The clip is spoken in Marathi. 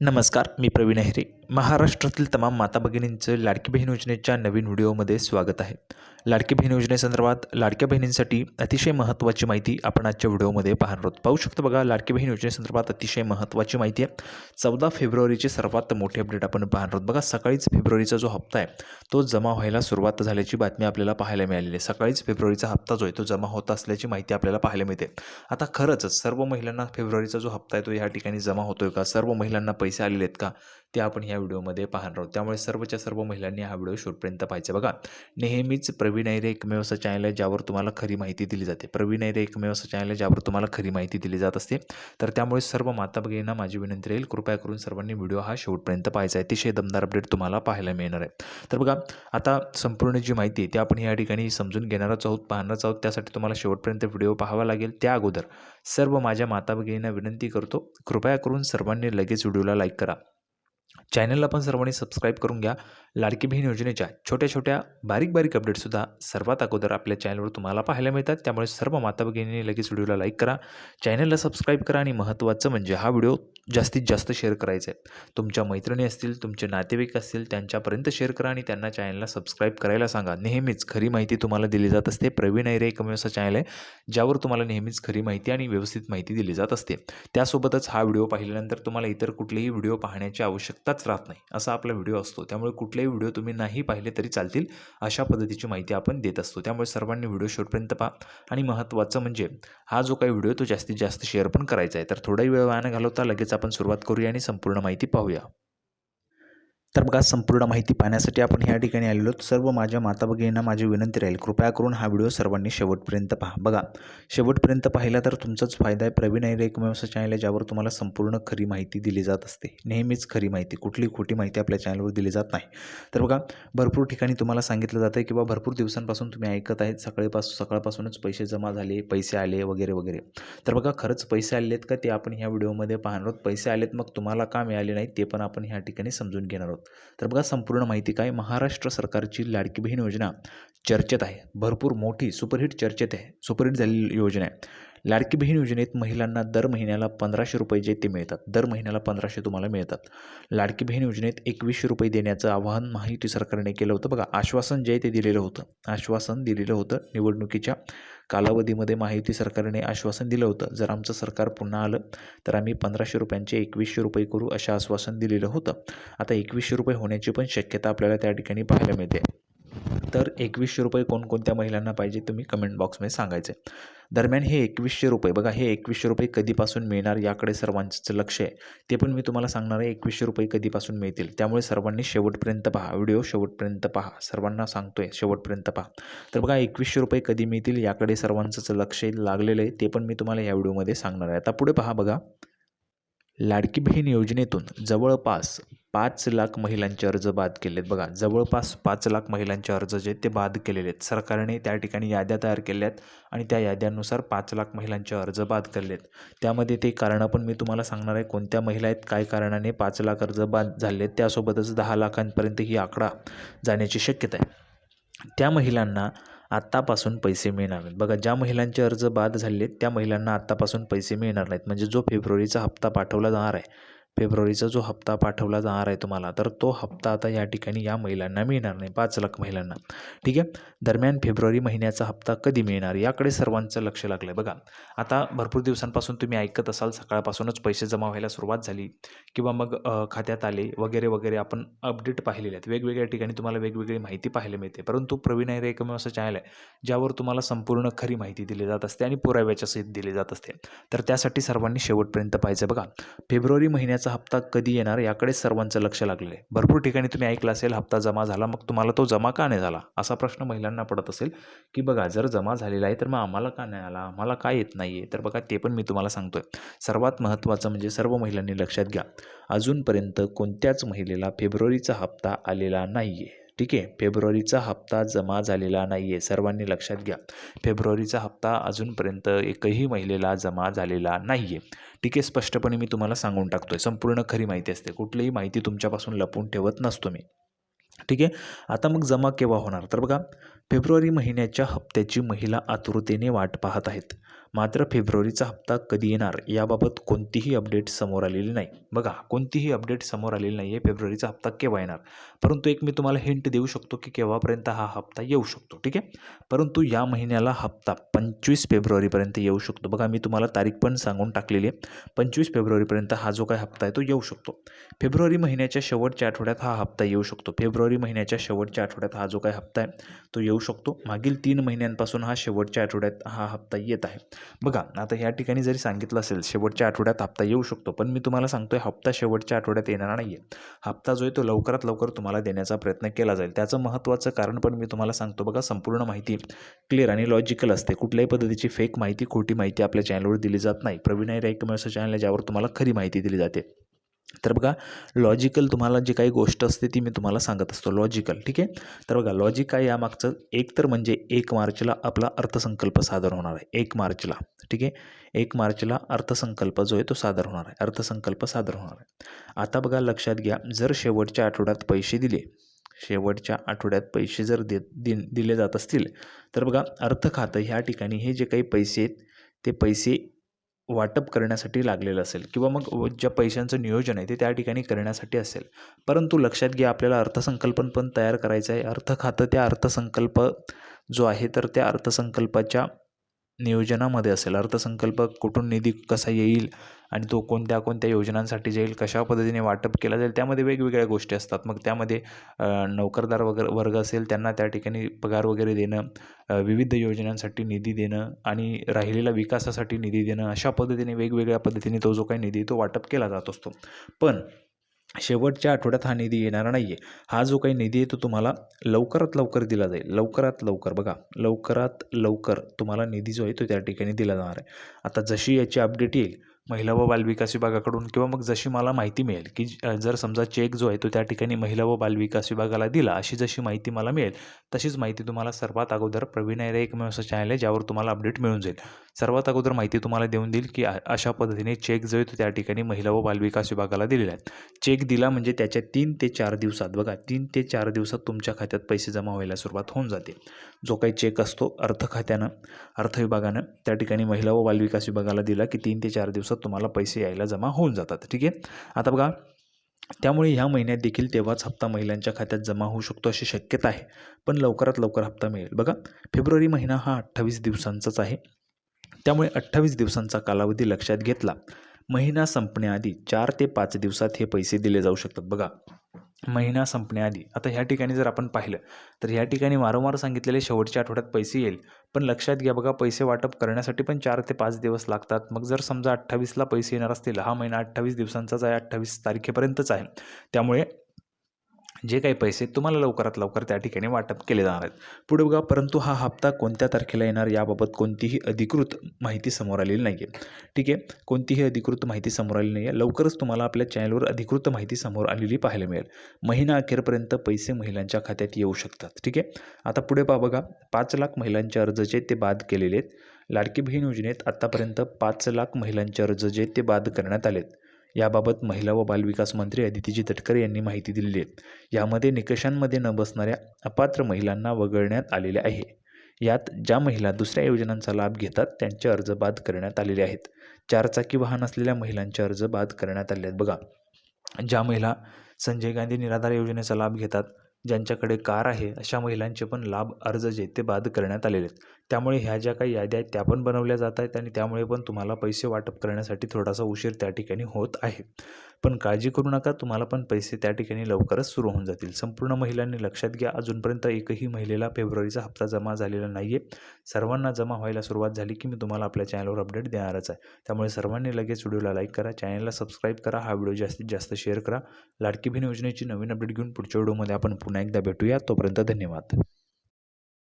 नमस्कार मी प्रवीण अहिरे महाराष्ट्रातील तमाम माता भगिनींचं लाडकी बहीण योजनेच्या नवीन व्हिडिओमध्ये स्वागत आहे. लाडकी बहीण योजनेसंदर्भात लाडक्या बहिणींसाठी अतिशय महत्त्वाची माहिती आपण आजच्या व्हिडिओमध्ये पाहणार आहोत. पाहू शकतो बघा लाडकी बहीण योजनेसंदर्भात अतिशय महत्त्वाची माहिती आहे. चौदा फेब्रुवारीचे सर्वात मोठे अपडेट आपण पाहणार आहोत. बघा सकाळीच फेब्रुवारीचा जो हप्ता आहे तो जमा व्हायला सुरुवात झाल्याची बातमी आपल्याला पाहायला मिळालेली आहे. सकाळीच फेब्रुवारीचा हप्ता जो आहे तो जमा होत असल्याची माहिती आपल्याला पाहायला मिळते. आता खरंच सर्व महिलांना फेब्रुवारीचा जो हप्ता आहे तो या ठिकाणी जमा होतोय का? सर्व महिलांना पैसे आलेले आहेत का ते आपण ह्या व्हिडिओमध्ये पाहणार आहोत. त्यामुळे सर्वच्या सर्व महिलांनी हा व्हिडिओ शेवटपर्यंत पाहायचा बघा. नेहमीच प्रवीण ऐरे एकमेव असं चॅनल आहे ज्यावर तुम्हाला खरी माहिती दिली जाते. प्रवीण ऐरे एकमेव असं चॅनल आहे ज्यावर तुम्हाला खरी माहिती दिली जात असते. तर त्यामुळे सर्व माता भगिनींना माझी विनंती राहील कृपया करून सर्वांनी व्हिडिओ हा शेवटपर्यंत पाहायचा आहे. अतिशय दमदार अपडेट तुम्हाला पाहायला मिळणार आहे. तर बघा आता संपूर्ण जी माहिती आहे ती आपण या ठिकाणी समजून घेणारच आहोत पाहणारच आहोत. त्यासाठी तुम्हाला शेवटपर्यंत व्हिडिओ पाहावा लागेल. त्या अगोदर सर्व माझ्या माता भगिनींना विनंती करतो कृपया करून सर्वांनी लगेच व्हिडिओला लाईक करा. चॅनलला पण सर्वांनी सबस्क्राईब करून घ्या. लाडकी बहीण योजनेच्या छोट्या छोट्या बारीक बारीक अपडेटसुद्धा सर्वात अगोदर आपल्या चॅनलवर तुम्हाला पाहायला मिळतात. त्यामुळे सर्व माता भगिनींनी लगेच व्हिडिओला लाईक करा. चॅनलला सबस्क्राईब करा आणि महत्त्वाचं म्हणजे हा व्हिडिओ जास्तीत जास्त शेअर करायचं आहे तुमच्या मैत्रिणी असतील तुमचे नातेवाईक असतील त्यांच्यापर्यंत शेअर करा आणि त्यांना चॅनलला सबस्क्राईब करायला सांगा. नेहमीच खरी माहिती तुम्हाला दिली जात असते. प्रवीण ऐरे एकमेव असं चॅनल आहे ज्यावर तुम्हाला नेहमीच खरी माहिती आणि व्यवस्थित माहिती दिली जात असते. त्यासोबतच हा व्हिडिओ पाहिल्यानंतर तुम्हाला इतर कुठलेही व्हिडिओ पाहण्याची आवश्यकताच राहत नाही असा आपला व्हिडिओ असतो. त्यामुळे कुठलेही व्हिडिओ तुम्ही नाही पाहिले तरी चालतील अशा पद्धतीची माहिती आपण देत असतो. त्यामुळे सर्वांनी व्हिडिओ शेवटपर्यंत पहा. आणि महत्त्वाचं म्हणजे हा जो काही व्हिडिओ तो जास्तीत जास्त शेअर पण करायचा आहे. तर थोडाही वेळ वायानं घालवता लगेच आपण सुरुवात करूया आणि संपूर्ण माहिती पाहूया. तर बघा संपूर्ण माहिती पाहण्यासाठी आपण ह्या ठिकाणी आलेलो सर्व माझ्या माता भगिनींना माझी विनंती राहील कृपया करून हा व्हिडिओ सर्वांनी शेवटपर्यंत पहा. बघा शेवटपर्यंत पाहिला तर तुमचाच फायदा आहे. प्रवीण आहे एक व्यवसाय चॅनल आहे ज्यावर तुम्हाला संपूर्ण खरी माहिती दिली जात असते. नेहमीच खरी माहिती कुठली खोटी माहिती आपल्या चॅनलवर दिली जात नाही. तर बघा भरपूर ठिकाणी तुम्हाला सांगितलं जातं किंवा भरपूर दिवसांपासून तुम्ही ऐकत आहेत. सकाळीपासून सकाळपासूनच पैसे जमा झाले पैसे आले वगैरे वगैरे. तर बघा खरंच पैसे आले आहेत का ते आपण ह्या व्हिडिओमध्ये पाहणार आहोत. पैसे आलेत मग तुम्हाला का मिळाले नाही ते पण आपण ह्या ठिकाणी समजून घेणार आहोत. तर बघा संपूर्ण माहिती काय? महाराष्ट्र सरकारची लाडकी बहीण योजना चर्चेत आहे. भरपूर मोठी सुपरहिट चर्चेत आहे. सुपरहिट झालेली योजना आहे. लाडकी बहीण योजनेत महिलांना दर महिन्याला पंधराशे रुपये जे ते मिळतात दर महिन्याला पंधराशे तुम्हाला मिळतात. लाडकी बहीण योजनेत एकवीसशे रुपये देण्याचं आवाहन महायुती सरकारने केलं होतं. बघा आश्वासन जे ते दिलेलं होतं. आश्वासन दिलेलं होतं. निवडणुकीच्या कालावधीमध्ये महायुती सरकारने आश्वासन दिलं होतं. जर आमचं सरकार पुन्हा आलं तर आम्ही पंधराशे रुपयांचे एकवीसशे रुपये करू अशा आश्वासन दिलेलं होतं. आता एकवीसशे रुपये होण्याची पण शक्यता आपल्याला त्या ठिकाणी पाहायला मिळते. तर एकवीसशे रुपये कोणकोणत्या महिलांना पाहिजे तुम्ही कमेंट बॉक्समध्ये सांगायचे. दरम्यान हे एकवीसशे रुपये बघा हे एकवीसशे रुपये कधीपासून मिळणार याकडे सर्वांचं लक्ष आहे. ते पण मी तुम्हाला सांगणार आहे एकवीसशे रुपये कधीपासून मिळतील. त्यामुळे सर्वांनी शेवटपर्यंत पहा व्हिडिओ शेवटपर्यंत पहा. सर्वांना सांगतोय शेवटपर्यंत पहा. तर बघा एकवीसशे रुपये कधी मिळतील याकडे सर्वांचंच लक्ष लागलेलं आहे. ते पण मी तुम्हाला या व्हिडिओमध्ये सांगणार आहे. आता पुढे पहा बघा. लाडकी बहीण योजनेतून जवळपास पाच लाख महिलांचे अर्ज बाद केले आहेत बघा जवळपास पाच लाख महिलांचे अर्ज जे ते बाद केलेले आहेत. सरकारने त्या ठिकाणी याद्या तयार केल्या आहेत आणि त्या याद्यांनुसार पाच लाख महिलांचे अर्ज बाद केले आहेत त्यामध्ये ते कारणं पण मी तुम्हाला सांगणार आहे. कोणत्या महिला आहेत काय कारणाने पाच लाख अर्ज बाद झाले आहेत त्यासोबतच दहा लाखांपर्यंत ही आकडा जाण्याची शक्यता आहे. त्या महिलांना आत्तापासून पैसे मिळणार नाहीत. बघा ज्या महिलांचे अर्ज बाद झाले आहेत त्या महिलांना आत्तापासून पैसे मिळणार नाहीत. म्हणजे जो फेब्रुवारीचा हप्ता पाठवला जाणार आहे फेब्रुवारीचा जो हप्ता पाठवला जाणार आहे तुम्हाला तर तो हप्ता आता या ठिकाणी या महिलांना मिळणार नाही पाच लाख महिलांना. ठीक आहे? दरम्यान फेब्रुवारी महिन्याचा हप्ता कधी मिळणार याकडे सर्वांचं लक्ष लागलं आहे बघा आता भरपूर दिवसांपासून तुम्ही ऐकत असाल सकाळपासूनच पैसे जमा व्हायला सुरुवात झाली किंवा मग खात्यात आले वगैरे वगैरे आपण अपडेट पाहिलेले आहेत. वेगवेगळ्या ठिकाणी तुम्हाला वेगवेगळी माहिती पाहायला मिळते. परंतु प्रवीण ऐरे एकमेव असं चॅनल आहे ज्यावर तुम्हाला संपूर्ण खरी माहिती दिली जात असते आणि पुराव्याच्या सहित दिली जात असते. तर त्यासाठी सर्वांनी शेवटपर्यंत पाहिजे बघा फेब्रुवारी महिन्याचा हप्ता कधी येणार याकडे सर्वांचं लक्ष लागलेलं आहे. भरपूर ठिकाणी तुम्ही ऐकलं असेल हप्ता जमा झाला मग तुम्हाला तो जमा का नाही झाला? असा प्रश्न महिलांना पडत असेल की बघा जर जमा झालेला आहे तर मग आम्हाला का नाही आला? आम्हाला का येत नाही आहे तर बघा ते पण मी तुम्हाला सांगतोय. सर्वात महत्त्वाचं म्हणजे सर्व महिलांनी लक्षात घ्या अजूनपर्यंत कोणत्याच महिलेला फेब्रुवारीचा हप्ता आलेला नाही आहे ठीक आहे. फेब्रुवारीचा हप्ता जमा झालेला नाही आहे सर्वांनी लक्षात घ्या. फेब्रुवारीचा हप्ता अजूनपर्यंत एकही महिलेला जमा झालेला नाही आहे ठीक आहे. स्पष्टपणे मी तुम्हाला सांगून टाकतो आहे संपूर्ण खरी माहिती असते. कुठलीही माहिती तुमच्यापासून लपवून ठेवत नसतो मी. ठीक आहे. आता मग जमा केव्हा होणार? तर बघा फेब्रुवारी महिन्याच्या हप्त्याची महिला आतुरतेने वाट पाहत आहेत. मात्र फेब्रुवारीचा हप्ता कधी येणार याबाबत कोणतीही अपडेट समोर आलेली नाही. बघा कोणतीही अपडेट समोर आलेली नाही आहे फेब्रुवारीचा हप्ता केव्हा येणार? परंतु एक मी तुम्हाला हिंट देऊ शकतो की केव्हापर्यंत हा हप्ता येऊ शकतो ठीक आहे? परंतु या महिन्याला हप्ता पंचवीस फेब्रुवारीपर्यंत येऊ शकतो. बघा मी तुम्हाला तारीख पण सांगून टाकलेली आहे. पंचवीस फेब्रुवारीपर्यंत हा जो काय हप्ता आहे तो येऊ शकतो. फेब्रुवारी महिन्याच्या शेवटच्या आठवड्यात हा हप्ता येऊ शकतो. फेब्रुवारी महिन्याच्या शेवटच्या आठवड्यात हा जो काय हप्ता आहे तो येऊ शकतो. मागील तीन महिन्यांपासून हा शेवटच्या आठवड्यात हा हप्ता येत आहे. बघा आता या ठिकाणी जरी सांगितलं असेल शेवटच्या आठवड्यात हप्ता येऊ शकतो पण मी तुम्हाला सांगतोय हप्ता शेवटच्या आठवड्यात येणार नाही आहे हप्ता जो आहे तो लवकरात लवकर तुम्हाला देण्याचा प्रयत्न केला जाईल. त्याचं महत्त्वाचं कारण पण मी तुम्हाला सांगतो बघा संपूर्ण माहिती क्लिअर आणि लॉजिकल असते. कुठल्याही पद्धतीची फेक माहिती खोटी माहिती आपल्या चॅनलवर दिली जात नाही. प्रवीण आहे एक चॅनल आहे ज्यावर तुम्हाला खरी माहिती दिली जाते. तर बघा लॉजिकल तुम्हाला जी काही गोष्ट असते ती मी तुम्हाला सांगत असतो लॉजिकल ठीक आहे? तर बघा लॉजिक काय यामागचं एक तर म्हणजे एक मार्चला आपला अर्थसंकल्प सादर होणार आहे. एक मार्चला. ठीक आहे? एक मार्चला अर्थसंकल्प जो आहे तो सादर होणार आहे. अर्थसंकल्प सादर होणार आहे. आता बघा लक्षात घ्या जर शेवटच्या आठवड्यात पैसे दिले शेवटच्या आठवड्यात पैसे जर दे दिन दिले जात असतील तर बघा अर्थ खातं ह्या ठिकाणी हे जे काही पैसे आहेत ते पैसे वाटप करण्यासाठी लागलेलं असेल किंवा मग ज्या पैशांचं नियोजन आहे ते त्या ठिकाणी करण्यासाठी असेल. परंतु लक्षात घ्या आपल्याला अर्थसंकल्पन पण तयार करायचं आहे. अर्थ खातं त्या अर्थसंकल्प जो आहे तर त्या अर्थसंकल्पाच्या नियोजनामध्ये असेल. अर्थसंकल्प कुठून निधी कसा येईल आणि तो कोणत्या कोणत्या योजनांसाठी जाईल कशा पद्धतीने वाटप केला जाईल त्यामध्ये वेगवेगळ्या गोष्टी असतात. मग त्यामध्ये नोकरदार वगैरे वर्ग असेल त्यांना त्या ठिकाणी पगार वगैरे देणं विविध योजनांसाठी निधी देणं आणि राहिलेल्या विकासासाठी निधी देणं अशा पद्धतीने वेगवेगळ्या पद्धतीने तो जो काही निधी तो वाटप केला जात असतो. पण शेवटच्या आठवड्यात हा निधी येणारा नाही आहे हा जो काही निधी आहे तो तुम्हाला लवकरात लवकर दिला जाईल. लवकरात लवकर. बघा लवकरात लवकर तुम्हाला निधी जो आहे तो त्या ठिकाणी दिला जाणार आहे. आता जशी याची अपडेट येईल महिला व बालविकास विभागाकडून किंवा मग जशी मला माहिती मिळेल की जर समजा चेक जो आहे तो त्या ठिकाणी महिला व बालविकास विभागाला दिला अशी जशी माहिती मला मिळेल तशीच माहिती तुम्हाला सर्वात अगोदर प्रवीण आयरे एकमेव असं चॅनल आहे ज्यावर तुम्हाला अपडेट मिळून जाईल. सर्वात अगोदर माहिती तुम्हाला देऊन देईल की अशा पद्धतीने चेक जो आहे तो त्या ठिकाणी महिला व बालविकास विभागाला दिलेला आहे. चेक दिला म्हणजे त्याच्या तीन ते चार दिवसात बघा तीन ते चार दिवसात तुमच्या खात्यात पैसे जमा व्हायला सुरुवात होऊन जाते. जो काही चेक असतो अर्थ खात्यानं अर्थ विभागानं त्या ठिकाणी महिला व बालविकास विभागाला दिला की तीन ते चार दिवसात तुम्हाला पैसे यायला जमा होऊन जातात ठीक आहे? आता बघा त्यामुळे ह्या महिन्यात देखील तेव्हाच हप्ता महिलांच्या खात्यात जमा होऊ शकतो अशी शक्यता आहे. पण लवकरात लवकर हप्ता मिळेल. बघा फेब्रुवारी महिना हा अठ्ठावीस दिवसांचाच आहे. त्यामुळे अठ्ठावीस दिवसांचा कालावधी लक्षात घेतला. महिना संपण्याआधी चार ते पाच दिवसात हे पैसे दिले जाऊ शकतात. बघा महिना संपण्याआधी आता ह्या ठिकाणी जर आपण पाहिलं तर ह्या ठिकाणी वारंवार सांगितलेले शेवटच्या आठवड्यात पैसे येईल. पण लक्षात घ्या बघा पैसे वाटप करण्यासाठी पण चार ते पाच दिवस लागतात. मग जर समजा अठ्ठावीसला पैसे येणार असतील हा महिना अठ्ठावीस दिवसांचाच आहे अठ्ठावीस तारखेपर्यंतच आहे. त्यामुळे जे काही पैसे तुम्हाला लवकरात लवकर त्या ठिकाणी वाटप केले जाणार आहेत. पुढे बघा परंतु हा हप्ता कोणत्या तारखेला येणार याबाबत कोणतीही अधिकृत माहिती समोर आलेली नाही आहे ठीक आहे? कोणतीही अधिकृत माहिती समोर आलेली नाही आहे लवकरच तुम्हाला आपल्या चॅनलवर अधिकृत माहिती समोर आलेली पाहायला मिळेल. महिना अखेरपर्यंत पैसे महिलांच्या खात्यात येऊ शकतात. ठीक आहे? आता पुढे पहा बघा पाच लाख महिलांचे अर्ज जे ते बाद केलेले आहेत. लाडकी बहीण योजनेत आत्तापर्यंत पाच लाख महिलांचे अर्ज जे ते बाद करण्यात आलेत. याबाबत महिला व बालविकास मंत्री अदितीजी तटकरे यांनी माहिती दिलेली आहे. यामध्ये निकषांमध्ये न बसणाऱ्या अपात्र महिलांना वगळण्यात आलेले आहे. यात ज्या महिला दुसऱ्या योजनांचा लाभ घेतात त्यांचे अर्ज बाद करण्यात आलेले आहेत. चारचाकी वाहन असलेल्या महिलांचे अर्ज बाद करण्यात आले आहेत. बघा ज्या महिला संजय गांधी निराधार योजनेचा लाभ घेतात ज्यांच्याकडे कार आहे अशा महिलांचे पण लाभ अर्ज जे ते बाद करण्यात आलेले आहेत. त्यामुळे ह्या ज्या काही याद्या आहेत त्या पण बनवल्या जात आहेत आणि त्यामुळे पण तुम्हाला पैसे वाटप करण्यासाठी थोडासा उशीर त्या ठिकाणी होत आहे. पण काळजी करू नका तुम्हाला पण पैसे त्या ठिकाणी लवकरच सुरू होऊन जातील. संपूर्ण महिलांनी लक्षात घ्या अजूनपर्यंत एकही महिलेला फेब्रुवारीचा हप्ता जमा झालेला नाही आहे सर्वांना जमा व्हायला सुरुवात झाली की मी तुम्हाला आपल्या चॅनलवर अपडेट देणारच आहे. त्यामुळे सर्वांनी लगेच व्हिडिओला लाईक करा चॅनलला सबस्क्राईब करा हा व्हिडिओ जास्तीत जास्त शेअर करा. लाडकी बहीण योजनेची नवीन अपडेट घेऊन पुढच्या व्हिडिओमध्ये आपण पुन्हा एकदा भेटूया. तोपर्यंत धन्यवाद.